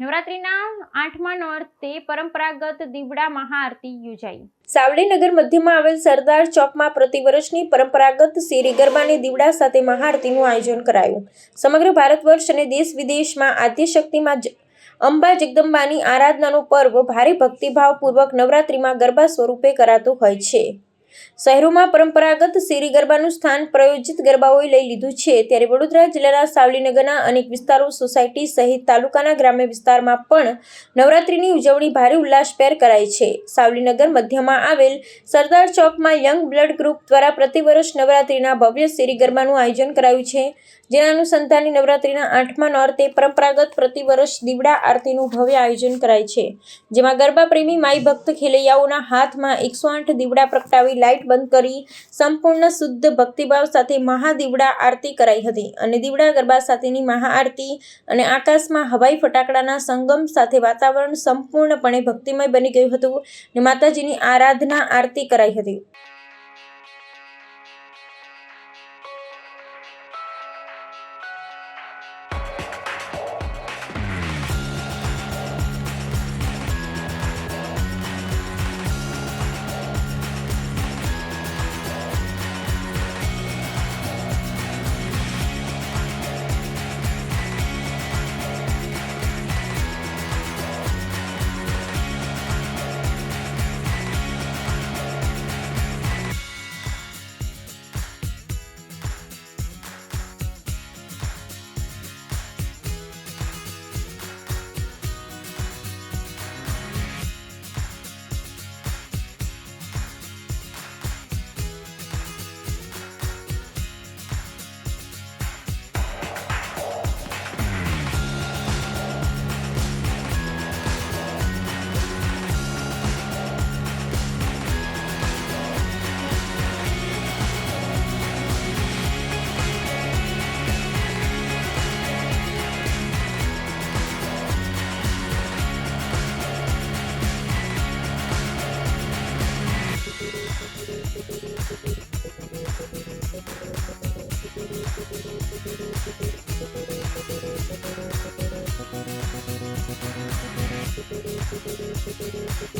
નવરાત્રિના આઠમા નોરતે પરંપરાગત દીવડા મહાઆરતી યોજાઈ. સાવલીનગર મધ્યમાં આવેલ સરદાર ચોકમાં પ્રતિવર્ષની પરંપરાગત શેરી ગરબાની દીવડા સાથે મહાઆરતીનું આયોજન કરાયું. સમગ્ર ભારત વર્ષ અને દેશ વિદેશમાં આદ્યશક્તિમાં અંબા જગદંબાની આરાધનાનો પર્વ ભારે ભક્તિભાવપૂર્વક નવરાત્રિમાં ગરબા સ્વરૂપે કરાતું હોય છે. શહેરોમાં પરંપરાગત શેરી ગરબાનું સ્થાન પ્રયોજિત ગરબાઓએ લઈ લીધું છે. ત્યારે વડોદરા જિલ્લાના સાવલીનગરના અનેક વિસ્તારો સોસાયટી સહિત તાલુકાના ગ્રામ્ય વિસ્તારમાં પણ નવરાત્રિની ઉજવણી ભારે ઉલ્લાસભેર કરાય છે. સાવલીનગર મધ્યમાં આવેલ સરદાર ચોકમાં યંગ બ્લડ ગ્રુપ દ્વારા પ્રતિવર્ષ નવરાત્રિના ભવ્ય શેરી ગરબાનું આયોજન કરાયું છે. જેના અનુસંધાને નવરાત્રિના આઠમા નોરતે પરંપરાગત પ્રતિવર્ષ દીવડા આરતીનું ભવ્ય આયોજન કરાય છે. જેમાં ગરબા પ્રેમી માઈ ભક્ત ખેલૈયાઓના હાથમાં એકસો આઠ દીવડા પ્રગટાવી લાઇટ બંધ કરી સંપૂર્ણ શુદ્ધ ભક્તિભાવ સાથે મહાદીવડા આરતી કરાઈ હતી અને દીવડા ગરબા સાથેની મહાઆરતી અને આકાશમાં હવાઈ ફટાકડાના સંગમ સાથે વાતાવરણ સંપૂર્ણપણે ભક્તિમય બની ગયું હતું અને માતાજીની આરાધના આરતી કરાઈ હતી. Thank